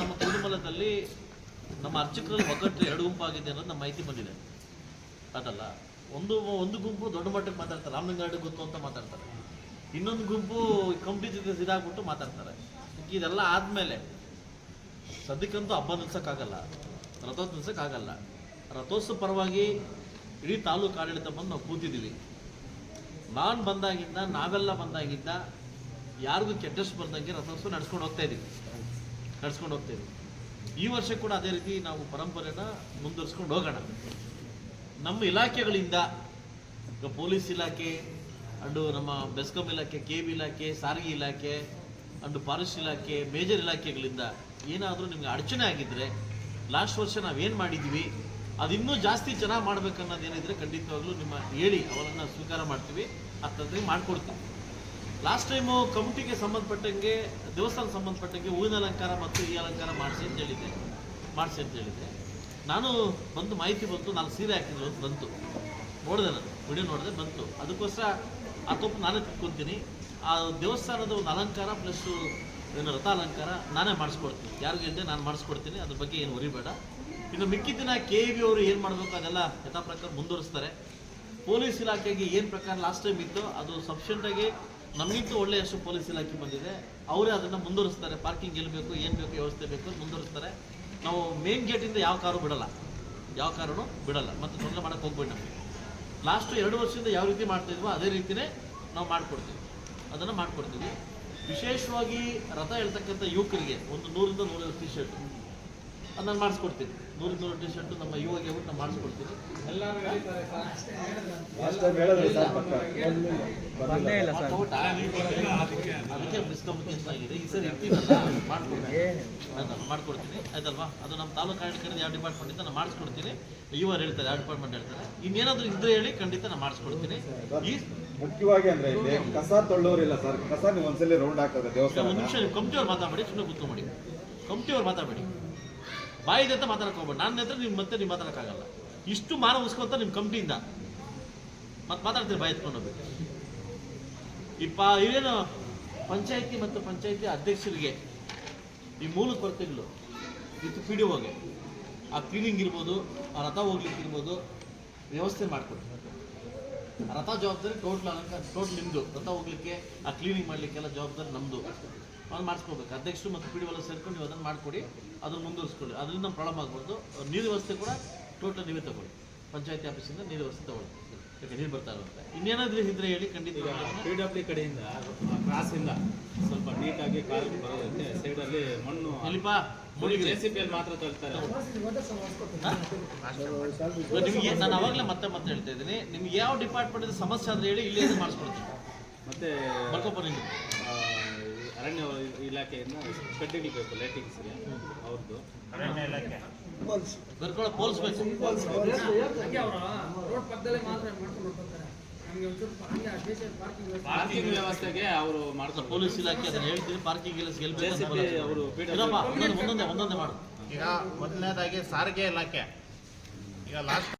ನಮ್ಮ ಕುಟುಂಬದಲ್ಲಿ ನಮ್ಮ ಅರ್ಚಕರಲ್ಲಿ ಒಗ್ಗಟ್ಟು ಎರಡು ಗುಂಪಾಗಿದೆ ಅನ್ನೋದು ನಮ್ಮ ಮಾಹಿತಿ ಬಂದಿದೆ. ಅದಲ್ಲ, ಒಂದು ಒಂದು ಗುಂಪು ದೊಡ್ಡ ಮಟ್ಟಕ್ಕೆ ಮಾತಾಡ್ತಾರೆ ರಾಮಲಿಂಗಾರೆಡ್ಡಿ ಗೊತ್ತು ಅಂತ ಮಾತಾಡ್ತಾರೆ. ಇನ್ನೊಂದು ಗುಂಪು ಕಂಪ್ನಿ ಜೊತೆ ಇದಾಗ್ಬಿಟ್ಟು ಮಾತಾಡ್ತಾರೆ. ಇದೆಲ್ಲ ಆದಮೇಲೆ ಸದ್ಯಕ್ಕಂತೂ ಹಬ್ಬ ನಿಲ್ಸೋಕ್ಕಾಗಲ್ಲ ರಥೋತ್ಸವ ನಿಲ್ಸೋಕ್ಕಾಗಲ್ಲ ರಥೋತ್ಸವ ಪರವಾಗಿ ಇಡೀ ತಾಲೂಕು ಆಡಳಿತ ಬಂದು ನಾವು ಕೂತಿದ್ದೀವಿ. ನಾನು ಬಂದಾಗಿಂದ, ನಾವೆಲ್ಲ ಬಂದಾಗಿಂದ ಯಾರಿಗೂ ಕೆಟ್ಟಷ್ಟು ಬಂದಂಗೆ ರಥೋತ್ಸವ ನಡ್ಸ್ಕೊಂಡು ಹೋಗ್ತಾ ಇದ್ದೀವಿ ನಡ್ಸ್ಕೊಂಡು ಹೋಗ್ತೇವೆ. ಈ ವರ್ಷ ಕೂಡ ಅದೇ ರೀತಿ ನಾವು ಪರಂಪರೆನ ಮುಂದುವರಿಸ್ಕೊಂಡು ಹೋಗೋಣ. ನಮ್ಮ ಇಲಾಖೆಗಳಿಂದ, ಈಗ ಪೊಲೀಸ್ ಇಲಾಖೆ, ಅಂಡು ನಮ್ಮ ಬೆಸ್ಕಾಂ ಇಲಾಖೆ ಕೆ ಬಿ ಇಲಾಖೆ, ಸಾರಿಗೆ ಇಲಾಖೆ, ಅಂಡು ಫಾರೆಸ್ಟ್ ಇಲಾಖೆ, ಮೇಜರ್ ಇಲಾಖೆಗಳಿಂದ ಏನಾದರೂ ನಿಮ್ಗೆ ಅಡಚಣೆ ಆಗಿದ್ದರೆ ಲಾಸ್ಟ್ ವರ್ಷ ನಾವೇನು ಮಾಡಿದ್ವಿ, ಅದಿನ್ನೂ ಜಾಸ್ತಿ ಚೆನ್ನಾಗಿ ಮಾಡಬೇಕನ್ನೋದೇನಿದ್ರೆ ಖಂಡಿತವಾಗ್ಲೂ ನಿಮ್ಮ ಹೇಳಿ ಅವರನ್ನು ಸ್ವೀಕಾರ ಮಾಡ್ತೀವಿ ಅತ್ತಂದ್ರೆ ಮಾಡ್ಕೊಡ್ತೀವಿ. ಲಾಸ್ಟ್ ಟೈಮು ಕಮಿಟಿಗೆ ಸಂಬಂಧಪಟ್ಟಂಗೆ ದೇವಸ್ಥಾನ ಸಂಬಂಧಪಟ್ಟಂಗೆ ಹೂವಿನ ಅಲಂಕಾರ ಮತ್ತು ಈ ಅಲಂಕಾರ ಮಾಡಿಸಿ ಅಂತ ಹೇಳಿದ್ದೆ. ಮಾಡಿಸಿ ಅಂತ ಹೇಳಿದ್ದೆ. ನಾನು ಬಂದು ಮಾಹಿತಿ ಬಂತು ನಾನು ಸೀರೆ ಹಾಕಿದ್ರು ಅಂತ ಬಂತು. ನೋಡಿದೆ ನಾನು, ವಿಡಿಯೋ ನೋಡಿದೆ, ಬಂತು. ಅದಕ್ಕೋಸ್ಕರ ಆ ತಪ್ಪು ನಾನೇ ತಿಳ್ಕೊತೀನಿ ಆ ದೇವಸ್ಥಾನದ ಒಂದು ಅಲಂಕಾರ ಪ್ಲಸ್ಸು ಏನು ರಥ ಅಲಂಕಾರ ನಾನೇ ಮಾಡಿಸ್ಕೊಡ್ತೀನಿ. ಯಾರಿಗೂ ಇಲ್ಲದೆ ನಾನು ಮಾಡಿಸ್ಕೊಡ್ತೀನಿ, ಅದ್ರ ಬಗ್ಗೆ ಏನು ಬೇಡ ಇನ್ನು ಮಿಕ್ಕಿದ್ದಿನ ಕೆ ಇ ಬಿ ಅವರು ಏನು ಮಾಡಬೇಕು ಅದೆಲ್ಲ ಯಥಾ ಪ್ರಕಾರ ಮುಂದುವರಿಸ್ತಾರೆ. ಪೊಲೀಸ್ ಇಲಾಖೆಗೆ ಏನು ಪ್ರಕಾರ ಲಾಸ್ಟ್ ಟೈಮ್ ಇತ್ತು ಅದು ಸಫಿಷಿಯೆಂಟಾಗಿ ನಮಗಿಂತೂ ಒಳ್ಳೆಯಷ್ಟು ಪೊಲೀಸ್ ಇಲಾಖೆ ಬಂದಿದೆ. ಅವರೇ ಅದನ್ನು ಮುಂದುವರಿಸ್ತಾರೆ. ಪಾರ್ಕಿಂಗ್ ಎಲ್ಲಿ ಬೇಕು, ಏನು ಬೇಕು, ವ್ಯವಸ್ಥೆ ಬೇಕು ಮುಂದುವರಿಸ್ತಾರೆ. ನಾವು ಮೇನ್ ಗೇಟಿಂದ ಯಾವ ಕಾರು ಬಿಡಲ್ಲ. ಯಾವ ಕಾರನ್ನು ಬಿಡಲ್ಲ. ಮತ್ತು ತೊಂದರೆ ಮಾಡೋಕ್ಕೆ ಹೋಗ್ಬೇಡಿ ನಮಗೆ. ಲಾಸ್ಟು ಎರಡು ವರ್ಷದಿಂದ ಯಾವ ರೀತಿ ಮಾಡ್ತಾಯಿದ್ವೋ ಅದೇ ರೀತಿಯೇ ನಾವು ಮಾಡಿಕೊಡ್ತೀವಿ. ಅದನ್ನು ಮಾಡಿಕೊಡ್ತೀವಿ. ವಿಶೇಷವಾಗಿ ರಥ ಹೇಳ್ತಕ್ಕಂಥ ಯುವಕರಿಗೆ ಒಂದು ನೂರಿಂದ ನೂರೈವತ್ತು ಟಿ ಶರ್ಟ್ ನಾನು ಮಾಡಿಸ್ಕೊಡ್ತೀನಿ. ನೂರು ನೂರು ಟಿ ಶರ್ಟು ನಮ್ಮ ಯುವಗೆ ನಾನು ಮಾಡಿಸ್ಕೊಡ್ತೀನಿ? ಅದಕ್ಕೆ ಡಿಸ್ಕಂಪ್ಲೇಷನ್ ಆಗಿದೆ ಈ ಸರಿ ಇರ್ತೀನಲ್ಲ ಮಾಡ್ಕೊಡ್ತೀನಿ. ಮಾಡ್ಕೊಡ್ತೀನಿ. ಆಯ್ತಲ್ವಾ? ಅದು ನಮ್ಮ ತಾಲೂಕು ಆಡಳಿತ ಯಾವ ಡಿಪಾರ್ಟ್ಮೆಂಟ್ ನಾನು ಮಾಡಿಸ್ಕೊಡ್ತೀನಿ. ಯುವರ್ ಹೇಳ್ತಾರೆ ಯಾವ ಡಿಪಾರ್ಟ್ಮೆಂಟ್ ಹೇಳ್ತಾರೆ. ಇನ್ನೇನಾದರೂ ಇದ್ರೆ ಹೇಳಿ ಖಂಡಿತ ನಾನು ಮಾಡಿಸ್ಕೊಡ್ತೀನಿ. ಈ ಮುಖ್ಯವಾಗಿ ಅಂದ್ರೆ ಇಲ್ಲಿ ಕಸ ತೊಳ್ಳೋರಿಲ್ಲ ಸರ್. ಕಸ ನೀವು ಒಂದ್ಸಲಿ ರೌಂಡ್ ಹಾಕೋದು ದೇವಸ್ಥಾನ ಒಂದು ನಿಮಿಷ ನೀವು ಕಂಪ್ನಿಯವ್ರು ಮಾತಾಡಬೇಡಿ ಸುಮ್ಮನೆ ಕೂತ್ಕೊಂಬಿಡಿ. ಕಂಪ್ನಿಯವ್ರು ಮಾತಾಡಬೇಡಿ. ಬಾಯಿದೆ ಅಂತ ಮಾತಾಡ್ಕೊಬೋದು. ನನ್ನ ಹತ್ರ ನಿಮ್ಮ ಮತ್ತೆ ನೀವು ಮಾತಾಡೋಕ್ಕಾಗಲ್ಲ. ಇಷ್ಟು ಮಾನ ಉಸ್ಕೊಂತ ನಿಮ್ಮ ಕಂಪ್ನಿಯಿಂದ ಮತ್ತೆ ಮಾತಾಡ್ತೀರಿ ಬಾಯಿ ಎತ್ಕೊಂಡು ಹೋಗ್ಬೇಕು ಈ ಪಾ ಇವೇನು ಪಂಚಾಯತಿ ಮತ್ತು ಪಂಚಾಯತಿ ಅಧ್ಯಕ್ಷರಿಗೆ ಈ ಮೂಲ ಕೊರತೆಗಳು. ಇದು ಪಿ ಡಿ ಓಗೆ ಆ ಕ್ಲೀನಿಂಗ್ ಇರ್ಬೋದು, ಆ ರಥ ಹೋಗ್ಲಿಕ್ಕೆ ಇರ್ಬೋದು, ವ್ಯವಸ್ಥೆ ಮಾಡಿಕೊಡ್ತೀವಿ ರಥ ಜವಾಬ್ದಾರಿ ಟೋಟ್ಲ್ ಅಲಂಕಾರ ಟೋಟ್ಲ್ ನಿಮ್ಮದು ರಥ ಹೋಗ್ಲಿಕ್ಕೆ, ಆ ಕ್ಲೀನಿಂಗ್ ಮಾಡಲಿಕ್ಕೆಲ್ಲ ಜವಾಬ್ದಾರಿ ನಮ್ಮದು ಅದು ಮಾಡಿಸ್ಕೊಳ್ಬೇಕು. ಅಧ್ಯಕ್ಷರು ಮತ್ತು ಪಿ ಡಿ ಎಲ್ಲ ಸೇರ್ಕೊಂಡು ನೀವು ಅದನ್ನು ಮಾಡಿಕೊಡಿ ಅದನ್ನು ಮುಂದುವರಿಸ್ಕೊಳ್ಳಿ. ಅದರಿಂದ ಪ್ರಾಬ್ಲಮ್ ಆಗ್ಬಾರ್ದು. ನೀರು ವ್ಯವಸ್ಥೆ ಕೂಡ ಟೋಟಲ್ ನೀವೇ ತಗೊಳ್ಳಿ. ಪಂಚಾಯತಿ ಆಫೀಸಿಂದ ನೀರು ವ್ಯವಸ್ಥೆ ತಗೊಳ್ಳಿ. ಯಾಕೆ ನೀರು ಬರ್ತಾ ಇರುತ್ತೆ ಇನ್ನೇನಾದ್ರೂ ಇದ್ರೆ ಹೇಳಿ ಖಂಡಿತ. ಪಿ ಡಬ್ಲ್ಯೂ ಕಡೆಯಿಂದ ಕ್ರಾಸ್ ಇಂದ ಸ್ವಲ್ಪ ನೀಟಾಗಿ ಕಾಲು ಬರೋದಕ್ಕೆ ಸೈಡಲ್ಲಿ ಮಣ್ಣು ಅಲ್ಲಿಪ್ಪ ಜೆ ಅಲ್ಲಿ ಮಾತ್ರ ತಳ್ತಾರೆ ನಿಮಗೆ ನಾನು ಅವಾಗಲೇ ಮತ್ತೆ ಮತ್ತೆ ಹೇಳ್ತಾ ಇದ್ದೀನಿ. ನಿಮ್ಗೆ ಯಾವ ಡಿಪಾರ್ಟ್ಮೆಂಟ್ ಸಮಸ್ಯೆ ಆದ್ರೆ ಹೇಳಿ ಇಲ್ಲಿ ಮಾಡಿಸ್ಕೊಡ್ತೀನಿ ಮತ್ತೆ ಬರ್ಕೊಬನ್ನಿ ಅರಣ್ಯ ಇಲಾಖೆಯಿಂದ ಕಡ್ಡಿಗಳು ಬೇಕು ಲೈಟಿಂಗ್ಸ್ಗೆ ಅವ್ರದ್ದು ಬರ್ಕೊಳ್ಳೋ ಪೋಲ್ಸ್. ಬೇಕು. ಹಂಗೆ ಅವ್ರ ರೋಡ್ ಪಕ್ಕದಲ್ಲೇ ಮಾತ್ರ ಮಾಡ್ಕೊಂಡು ಹೋಗ್ತಾರೆ. ನಮಗೆ ಒಂಚೂರು ಹಂಗೆ ಅಡ್ಜಸ್ಟ್ ಪಾರ್ಕಿಂಗ್ ವ್ಯವಸ್ಥೆಗೆ ಅವರು ಮಾಡ್ತಾರೆ. ಪೊಲೀಸ್ ಇಲಾಖೆ ಅದನ್ನ ಹೇಳ್ತೀನಿ ಪಾರ್ಕಿಂಗ್ ಇಲಾಖೆ ಗೆಲ್ಬೇಕು. ಅವರು ಒಂದೊಂದೇ ಒಂದೊಂದೇ ಮಾಡು. ಈಗ ಮೊದಲನೇದಾಗಿ ಸಾರಿಗೆ ಇಲಾಖೆ. ಈಗ ಲಾಸ್ಟ್